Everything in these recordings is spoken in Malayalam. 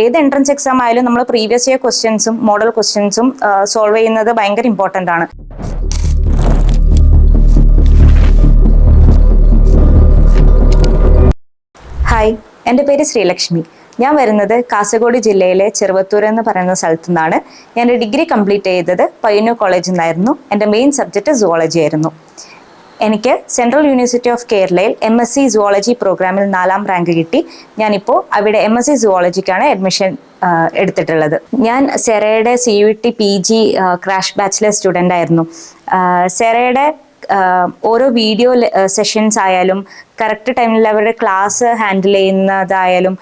ഏത് എൻട്രൻസ് എക്സാം ആയാലും നമ്മൾ പ്രീവിയസ് ഇയർ ക്വസ്റ്റ്യൻസും മോഡൽ ക്വസ്റ്റ്യൻസും സോൾവ് ചെയ്യുന്നത് ഭയങ്കര ഇമ്പോർട്ടന്റ് ആണ്. ഹായ് എന്റെ പേര് ശ്രീലക്ഷ്മി. ഞാൻ വരുന്നത് കാസർഗോഡ് ജില്ലയിലെ ചെറുവത്തൂർ എന്ന് പറയുന്ന സ്ഥലത്തു നിന്നാണ്. ഞാൻ ഡിഗ്രി കംപ്ലീറ്റ് ചെയ്തത് പയ്യന്നൂർ കോളേജിൽ നിന്നായിരുന്നു. എന്റെ മെയിൻ സബ്ജക്റ്റ് സുവോളജി ആയിരുന്നു. എനിക്ക് സെൻട്രൽ യൂണിവേഴ്സിറ്റി ഓഫ് കേരളയിൽ എം എസ് സി സുവോളജി പ്രോഗ്രാമിൽ നാലാം റാങ്ക് കിട്ടി. ഞാനിപ്പോൾ അവിടെ എം എസ് സി സുവോളജിക്കാണ് അഡ്മിഷൻ എടുത്തിട്ടുള്ളത്. ഞാൻ സെറയുടെ C U T P G crash bachelor student ആയിരുന്നു. സെറയുടെ ഓരോ വീഡിയോ സെഷൻസ് ആയാലും കറക്റ്റ് ടൈമിൽ അവരുടെ ക്ലാസ് ഹാൻഡിൽ ചെയ്യുന്നതായാലും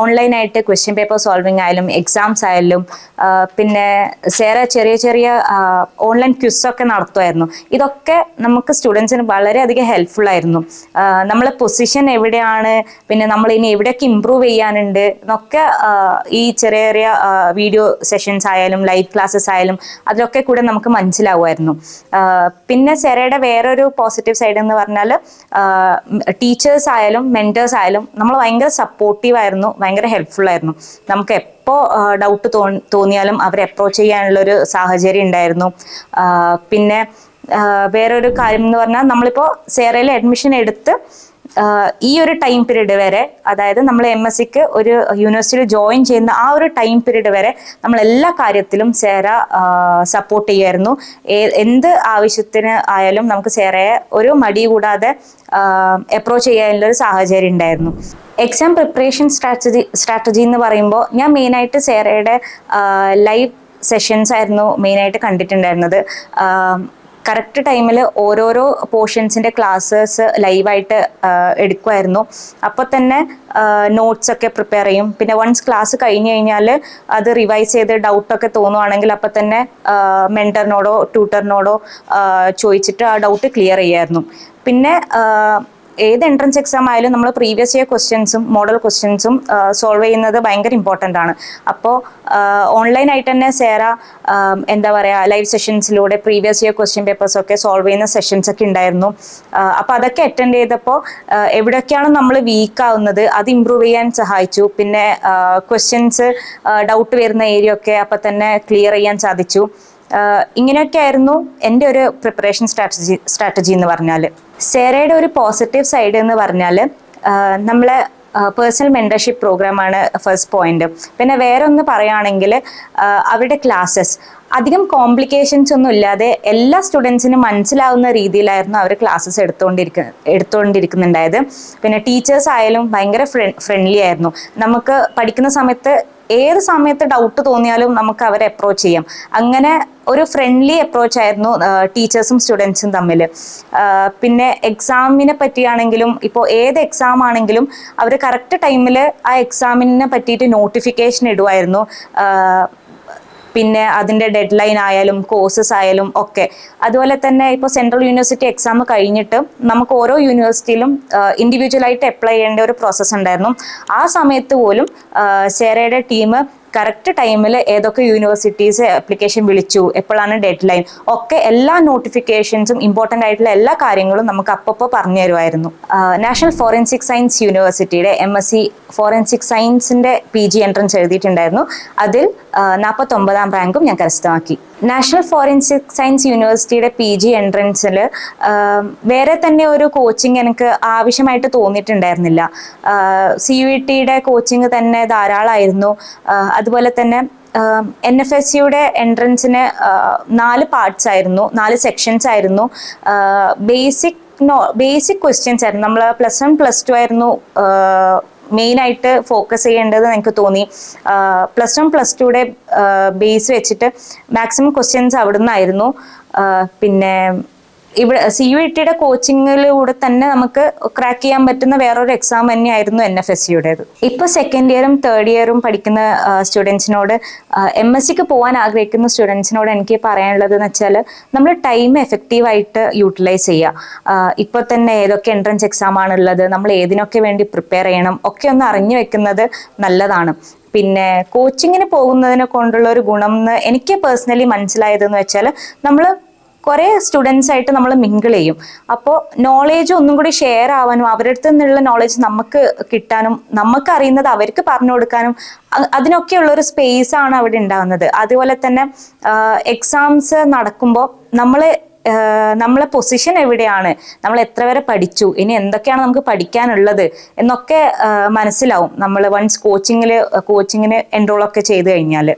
ഓൺലൈനായിട്ട് ക്വസ്റ്റ്യൻ പേപ്പർ സോൾവിങ് ആയാലും എക്സാംസ് ആയാലും പിന്നെ സേറെ ചെറിയ ചെറിയ ഓൺലൈൻ ക്വിസൊക്കെ നടത്തുമായിരുന്നു. ഇതൊക്കെ നമുക്ക് സ്റ്റുഡൻസിന് വളരെയധികം ഹെൽപ്ഫുൾ ആയിരുന്നു. നമ്മളെ പൊസിഷൻ എവിടെയാണ് പിന്നെ നമ്മൾ ഇനി എവിടെയൊക്കെ ഇമ്പ്രൂവ് ചെയ്യാനുണ്ട് എന്നൊക്കെ ഈ ചെറിയ ചെറിയ വീഡിയോ സെഷൻസ് ആയാലും ലൈവ് ക്ലാസ്സസ് ആയാലും അതിലൊക്കെ കൂടെ നമുക്ക് മനസ്സിലാവുമായിരുന്നു. പിന്നെ സെറയുടെ വേറൊരു പോസിറ്റീവ് സൈഡ് എന്ന് പറഞ്ഞാൽ ടീച്ചേഴ്സ് ആയാലും മെന്റേഴ്സ് ആയാലും നമ്മൾ ഭയങ്കര സപ്പോർട്ടീവ് ആയിരുന്നു ഭയങ്കര ഹെൽപ്ഫുൾ ആയിരുന്നു. നമുക്ക് എപ്പോൾ ഡൗട്ട് തോ തോന്നിയാലും അവരെ അപ്രോച്ച് ചെയ്യാനുള്ള ഒരു സാഹചര്യം ഉണ്ടായിരുന്നു. പിന്നെ വേറൊരു കാര്യം എന്ന് പറഞ്ഞാൽ നമ്മളിപ്പോൾ സേറയിൽ അഡ്മിഷൻ എടുത്ത് ഈ ഒരു ടൈം പീരീഡ് വരെ അതായത് നമ്മൾ എം എസ് സിക്ക് ഒരു യൂണിവേഴ്സിറ്റിയിൽ ജോയിൻ ചെയ്യുന്ന ആ ഒരു ടൈം പീരീഡ് വരെ നമ്മൾ എല്ലാ കാര്യത്തിലും സേറ സപ്പോർട്ട് ചെയ്യായിരുന്നു എന്ത് ആവശ്യത്തിന് ആയാലും നമുക്ക് സേറയെ ഒരു മടി കൂടാതെ അപ്രോച്ച് ചെയ്യാനുള്ള ഒരു സാഹചര്യം ഉണ്ടായിരുന്നു. എക്സാം പ്രിപ്പറേഷൻ സ്ട്രാറ്റജി സ്ട്രാറ്റജി എന്ന് പറയുമ്പോൾ ഞാൻ മെയിനായിട്ട് സേറയുടെ ലൈവ് സെഷൻസ് ആയിരുന്നു മെയിനായിട്ട് കണ്ടിട്ടുണ്ടായിരുന്നത്. കറക്റ്റ് ടൈമിൽ ഓരോരോ പോർഷൻസിന്റെ ക്ലാസ്സസ് ലൈവായിട്ട് എടുക്കുമായിരുന്നു അപ്പോൾ തന്നെ നോട്ട്സ് ഒക്കെ പ്രിപ്പയർ ചെയ്യും. പിന്നെ വൺസ് ക്ലാസ് കഴിഞ്ഞ് കഴിഞ്ഞാൽ അത് റിവൈസ് ചെയ്ത് ഡൗട്ടൊക്കെ തോന്നുവാണെങ്കിൽ അപ്പോൾ തന്നെ മെന്ററിനോടോ ട്യൂട്ടറിനോടോ ചോദിച്ചിട്ട് ആ ഡൗട്ട് ക്ലിയർ ചെയ്യായിരുന്നു. പിന്നെ ഏത് എൻട്രൻസ് എക്സാം ആയാലും നമ്മൾ പ്രീവിയസ് ഇയർ ക്വസ്റ്റ്യൻസും മോഡൽ ക്വസ്റ്റ്യൻസും സോൾവ് ചെയ്യുന്നത് ഭയങ്കര ഇമ്പോർട്ടന്റ് ആണ്. അപ്പോൾ ഓൺലൈനായിട്ട് തന്നെ സേറ എന്താ പറയുക ലൈവ് സെഷൻസിലൂടെ പ്രീവിയസ് ഇയർ ക്വസ്റ്റ്യൻ പേപ്പേഴ്സ് ഒക്കെ സോൾവ് ചെയ്യുന്ന സെഷൻസ് ഒക്കെ ഉണ്ടായിരുന്നു. അപ്പോൾ അതൊക്കെ അറ്റൻഡ് ചെയ്തപ്പോൾ എവിടെയൊക്കെയാണ് നമ്മൾ വീക്ക് ആവുന്നത് അത് ഇമ്പ്രൂവ് ചെയ്യാൻ സഹായിച്ചു. പിന്നെ ക്വസ്റ്റ്യൻസ് ഡൗട്ട് വരുന്ന ഏരിയ ഒക്കെ അപ്പം തന്നെ ക്ലിയർ ചെയ്യാൻ സാധിച്ചു. ഇങ്ങനെയൊക്കെ ആയിരുന്നു എന്റെ ഒരു പ്രിപ്പറേഷൻ സ്ട്രാറ്റജി സ്ട്രാറ്റജി എന്ന് പറഞ്ഞാൽ. സേറയുടെ ഒരു പോസിറ്റീവ് സൈഡ് എന്ന് പറഞ്ഞാൽ നമ്മളെ പേഴ്സണൽ മെന്റർഷിപ്പ് പ്രോഗ്രാമാണ് ഫസ്റ്റ് പോയിന്റ് പിന്നെ വേറെ ഒന്ന് പറയുകയാണെങ്കിൽ അവരുടെ ക്ലാസ്സസ് അധികം കോംപ്ലിക്കേഷൻസ് ഒന്നും ഇല്ലാതെ എല്ലാ സ്റ്റുഡൻസിനും മനസ്സിലാവുന്ന രീതിയിലായിരുന്നു അവർ ക്ലാസ്സസ് എടുത്തുകൊണ്ടിരിക്ക എടുത്തുകൊണ്ടിരിക്കുന്നുണ്ടായത് പിന്നെ ടീച്ചേഴ്സ് ആയാലും ഭയങ്കര ഫ്രണ്ട്ലി ആയിരുന്നു. നമുക്ക് പഠിക്കുന്ന സമയത്ത് ഏത് സമയത്ത് ഡൗട്ട് തോന്നിയാലും നമുക്ക് അവരെ അപ്രോച്ച് ചെയ്യാം. അങ്ങനെ ഒരു ഫ്രണ്ട്ലി അപ്രോച്ച് ആയിരുന്നു ടീച്ചേഴ്സും സ്റ്റുഡൻസും തമ്മിൽ പിന്നെ എക്സാമിനെ പറ്റിയാണെങ്കിലും ഇപ്പോൾ ഏത് എക്സാം ആണെങ്കിലും അവർ കറക്റ്റ് ടൈമിൽ ആ എക്സാമിനെ പറ്റിയിട്ട് നോട്ടിഫിക്കേഷൻ ഇടുമായിരുന്നു പിന്നെ അതിന്റെ ഡെഡ് ലൈൻ ആയാലും കോഴ്സസ് ആയാലും ഒക്കെ. അതുപോലെ തന്നെ ഇപ്പോൾ സെൻട്രൽ യൂണിവേഴ്സിറ്റി എക്സാം കഴിഞ്ഞിട്ട് നമുക്ക് ഓരോ യൂണിവേഴ്സിറ്റിയിലും ഇൻഡിവിജ്വലായിട്ട് അപ്ലൈ ചെയ്യേണ്ട ഒരു പ്രോസസ്സ് ഉണ്ടായിരുന്നു. ആ സമയത്ത് പോലും സേറയുടെ ടീം കറക്റ്റ് ടൈമിൽ ഏതൊക്കെ യൂണിവേഴ്സിറ്റീസ് അപ്ലിക്കേഷൻ വിളിച്ചു എപ്പോഴാണ് ഡെഡ് ലൈൻ ഒക്കെ എല്ലാ നോട്ടിഫിക്കേഷൻസും ഇമ്പോർട്ടന്റ് ആയിട്ടുള്ള എല്ലാ കാര്യങ്ങളും നമുക്ക് അപ്പപ്പോൾ പറഞ്ഞു തരുമായിരുന്നു. നാഷണൽ ഫോറൻസിക് സയൻസ് യൂണിവേഴ്സിറ്റിയുടെ എം എസ് സി ഫോറൻസിക് സയൻസിന്റെ പി ജി എൻട്രൻസ് എഴുതിയിട്ടുണ്ടായിരുന്നു. അതിൽ നാൽപ്പത്തൊമ്പതാം റാങ്കും ഞാൻ കരസ്ഥമാക്കി. നാഷണൽ ഫോറൻസിക് സയൻസ് യൂണിവേഴ്സിറ്റിയുടെ പി ജി എൻട്രൻസിൽ വേറെ തന്നെ ഒരു കോച്ചിങ് എനിക്ക് ആവശ്യമായിട്ട് തോന്നിയിട്ടുണ്ടായിരുന്നില്ല. സി യു ടിയുടെ കോച്ചിങ് തന്നെ ധാരാളമായിരുന്നു അതുപോലെ തന്നെ എൻ എഫ് എസ് സിയുടെ എൻട്രൻസിന് നാല് പാർട്സ് ആയിരുന്നു നാല് സെക്ഷൻസ് ആയിരുന്നു. ബേസിക് നോ ബേസിക് ക്വസ്റ്റ്യൻസ് ആയിരുന്നു. നമ്മൾ പ്ലസ് വൺ പ്ലസ് ടു ആയിരുന്നു മെയിൻ ആയിട്ട് ഫോക്കസ് ചെയ്യേണ്ടത് എനിക്ക് തോന്നി. പ്ലസ് വൺ പ്ലസ് ടുയുടെ ബേസ് വെച്ചിട്ട് മാക്സിമം ക്വസ്റ്റ്യൻസ് അവിടുന്ന് ആയിരുന്നു പിന്നെ ഇവിടെ സി യു ടിയുടെ കോച്ചിങ്ങിലൂടെ തന്നെ നമുക്ക് ക്രാക്ക് ചെയ്യാൻ പറ്റുന്ന വേറൊരു എക്സാം തന്നെയായിരുന്നു എൻ എഫ് എസ് സിയുടേത് ഇപ്പോൾ സെക്കൻഡ് ഇയറും തേർഡ് ഇയറും പഠിക്കുന്ന സ്റ്റുഡൻസിനോട് എം എസ് സിക്ക് പോകാൻ ആഗ്രഹിക്കുന്ന സ്റ്റുഡൻസിനോട് എനിക്ക് പറയാനുള്ളത് എന്ന് വെച്ചാൽ നമ്മൾ ടൈം എഫക്റ്റീവായിട്ട് യൂട്ടിലൈസ് ചെയ്യുക ഇപ്പൊ തന്നെ ഏതൊക്കെ എൻട്രൻസ് എക്സാം ആണുള്ളത് നമ്മൾ ഏതിനൊക്കെ വേണ്ടി പ്രിപ്പയർ ചെയ്യണം ഒക്കെ ഒന്ന് അറിഞ്ഞു വെക്കുന്നത് നല്ലതാണ്. പിന്നെ കോച്ചിങ്ങിന് പോകുന്നതിനെ കൊണ്ടുള്ള ഒരു ഗുണം എന്ന് എനിക്ക് പേഴ്സണലി മനസ്സിലായതെന്ന് വെച്ചാൽ നമ്മൾ കുറേ സ്റ്റുഡൻസ് ആയിട്ട് നമ്മൾ മിങ്കിൾ ചെയ്യും. അപ്പോൾ നോളേജ് ഒന്നും കൂടി ഷെയർ ആവാനും അവരുടെ നിന്നുള്ള നോളേജ് നമുക്ക് കിട്ടാനും നമുക്ക് അറിയുന്നത് അവർക്ക് പറഞ്ഞു കൊടുക്കാനും അതിനൊക്കെയുള്ള ഒരു സ്പേസ് ആണ് അവിടെ ഉണ്ടാകുന്നത് അതുപോലെ തന്നെ എക്സാംസ് നടക്കുമ്പോൾ നമ്മൾ നമ്മളെ പൊസിഷൻ എവിടെയാണ്? നമ്മൾ എത്ര വരെ പഠിച്ചു? ഇനി എന്തൊക്കെയാണ് നമുക്ക് പഠിക്കാനുള്ളത്? എന്നൊക്കെ മനസ്സിലാവും. നമ്മൾ വൺസ് കോച്ചിങ്ങിൽ കോച്ചിങ്ങിന് എൻറോൾ ഒക്കെ ചെയ്ത് കഴിഞ്ഞാൽ